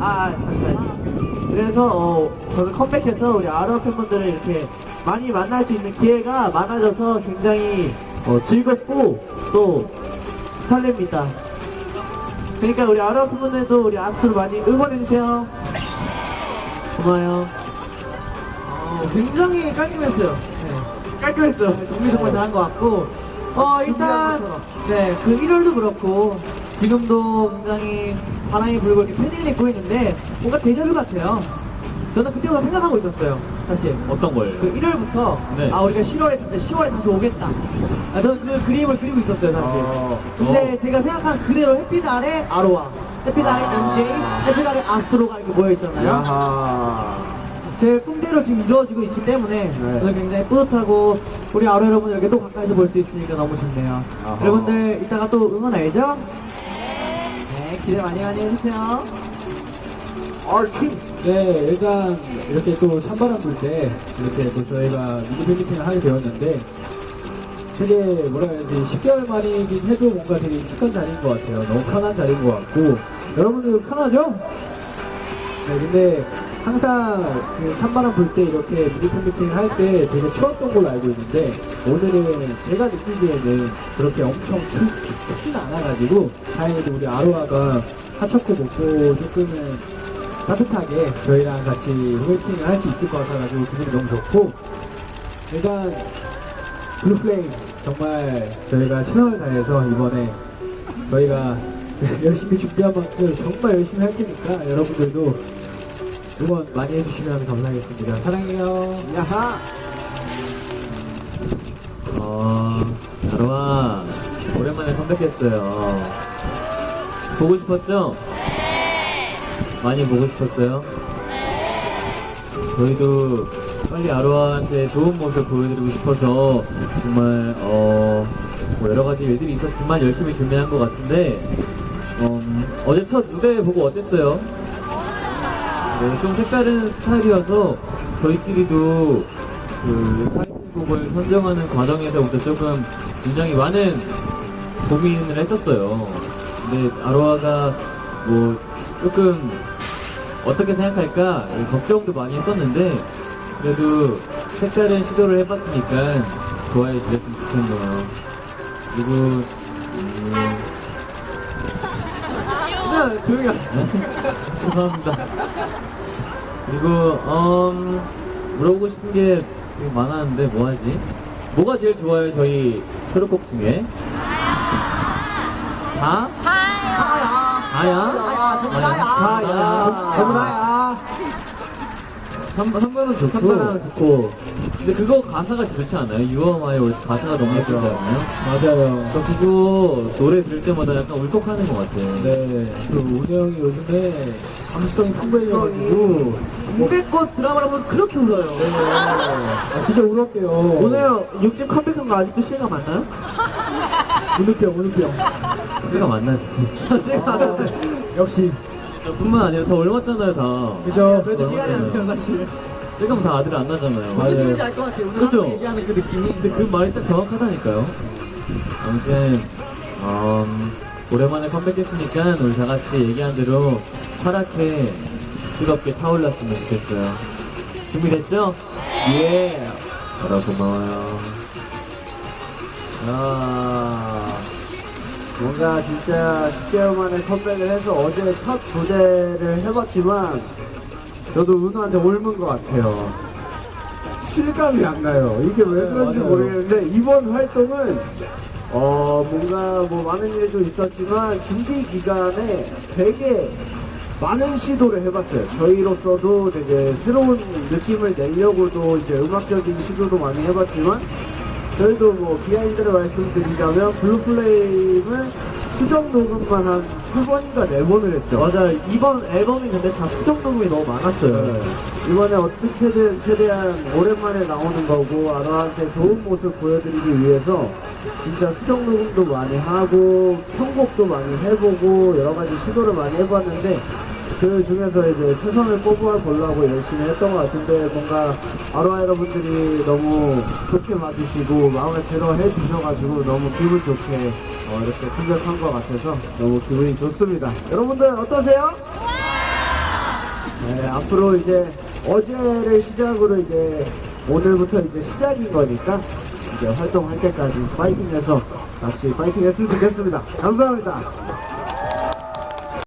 아, 다시. 그래서, 어, 저는 컴백해서 우리 아르아 팬분들을 이렇게 많이 만날 수 있는 기회가 많아져서 굉장히 어, 즐겁고 또 설렙니다. 그러니까 우리 아르아 팬분들도 우리 아스를 많이 응원해주세요. 고마워요. 어, 굉장히 깔끔했어요. 네. 깔끔했죠. 정리 정말 잘한 것 같고. 어, 일단, 네, 그 1월도 그렇고, 지금도 굉장히 바람이 불고 이렇게 팬들이 입고 있는데, 뭔가 데자뷰 같아요. 저는 그때부터 생각하고 있었어요, 사실. 어떤 걸? 그 1월부터, 네. 아, 우리가 10월에, 10월에 다시 오겠다. 아, 저는 그 그림을 그리고 있었어요, 사실. 어. 근데 제가 생각한 그대로 햇빛 아래 아로아, 햇빛 아래 아. MJ, 햇빛 아래 아스트로가 이렇게 모여 있잖아요. 야하. 제 꿈대로 지금 이루어지고 있기 때문에 저는 굉장히 뿌듯하고 우리 아로 여러분들 이렇게 또 가까이서 볼 수 있으니까 너무 좋네요. 아하. 여러분들 이따가 또 응원 알죠? 네, 기대 많이 많이 해주세요. 얼팀. 네, 일단 이렇게 또 찬바람 불 때 이렇게 또 저희가 미니 팬미팅을 하게 되었는데 되게 뭐라 해야 되지 10개월 만이긴 해도 뭔가 되게 익숙한 자리인 것 같아요. 너무 편한 자리인 것 같고 여러분들 편하죠? 네, 근데 항상 그 찬바람 불 때 이렇게 미니 팬 미팅을 할때 되게 추웠던 걸로 알고 있는데 오늘은 제가 느끼기에는 그렇게 엄청 춥진 않아가지고 다행히도 우리 아로아가 핫초코 먹고 조금은 따뜻하게 저희랑 같이 웨이팅을 할 수 있을 것 같아가지고 기분이 너무 좋고 일단 블루플레임 정말 저희가 최선을 다해서 이번에 저희가 열심히 준비한 만큼 정말 열심히 할 테니까 여러분들도 응원 많이 해주시면 감사하겠습니다. 사랑해요. 야하. 어, 나로아, 오랜만에 컴백했어요. 보고 싶었죠? 많이 보고 싶었어요? 저희도 빨리 아로아한테 좋은 모습 보여드리고 싶어서 정말, 어, 뭐 여러 가지 일들이 있었지만 열심히 준비한 것 같은데, 음, 어제 첫 무대 보고 어땠어요? 네, 좀 색다른 스타일이어서 저희끼리도 그 타이틀곡을 선정하는 과정에서부터 조금 굉장히 많은 고민을 했었어요. 근데 아로아가 뭐 조금 어떻게 생각할까 걱정도 많이 했었는데 그래도 색다른 시도를 해봤으니까 좋아해 주셨으면 좋겠네요. 그리고 음, 네, 조용히 하 죄송합니다. 그리고 음, 물어보고 싶은 게 되게 많았는데 뭐 하지? 뭐가 제일 좋아요 저희 수록곡 중에? 다? 다야? 아, 전부 다야. 다야. 전부 다야. 한, 한 번은 좋고. 한 번은 좋고. 근데 그거 가사가 좋지 않아요? 유어마의 가사가 너무 예쁘지 않아요? 맞아요. 저 그거 노래 들을 때마다 약간 울컥하는 것 같아요. 네, 그 우대 형이 요즘에 감수성이 풍부해져가지고 무백꽃 드라마를 보면서 그렇게 울어요. 아, 진짜 울었대요. 오늘 육집 컴백한 거 아직도 실감 안 나요? 우는병, 우는병. 제가 만나지. 실감 안 나요. 역시 저뿐만 아니라 다 얼마잖아요, 다. 그죠? 저희도 시간이 안 돼요, 사실. 지금 다 아들 안 나잖아요. 맞아요. 무슨 말인지 알 것 같아요. 오늘 그죠? 항상 얘기하는 그 느낌이. 근데 그 말이 딱 정확하다니까요. 아무튼, 음, 오랜만에 컴백했으니까 우리 다 같이 얘기한 대로 파랗게 뜨겁게 타올랐으면 좋겠어요. 준비됐죠? 예! 여러 고마워요. 아, 뭔가 진짜 10개월 만에 컴백을 해서 어제 첫 무대를 해봤지만 저도 은우한테 옮은 것 같아요. 실감이 안 나요. 이게 왜 그런지 맞아요. 모르겠는데 이번 활동은 어 뭔가 뭐 많은 일도 있었지만 준비 기간에 되게 많은 시도를 해봤어요. 저희로서도 되게 새로운 느낌을 내려고도 이제 음악적인 시도도 많이 해봤지만 저희도 뭐 비하인드를 말씀드리자면 블루플레임을 수정 녹음만 한세 번인가 네 번을 했죠. 맞아요. 이번 앨범이 근데 다 수정 녹음이 너무 많았어요. 네. 이번에 어떻게든 최대한 오랜만에 나오는 거고 아라한테 좋은 모습 보여드리기 위해서 진짜 수정 녹음도 많이 하고 편곡도 많이 해보고 여러 가지 시도를 많이 해봤는데 그 중에서 이제 최선을 뽑아 보려고 열심히 했던 것 같은데 뭔가 아로하 여러분들이 너무 좋게 봐주시고 마음에 들어 해주셔가지고 너무 기분 좋게 어, 이렇게 컴백한 것 같아서 너무 기분이 좋습니다. 여러분들 어떠세요? 앞으로 이제 어제를 시작으로 이제 오늘부터 이제 시작인 거니까 이제 활동할 때까지 파이팅해서 같이 파이팅 했으면 좋겠습니다. 감사합니다.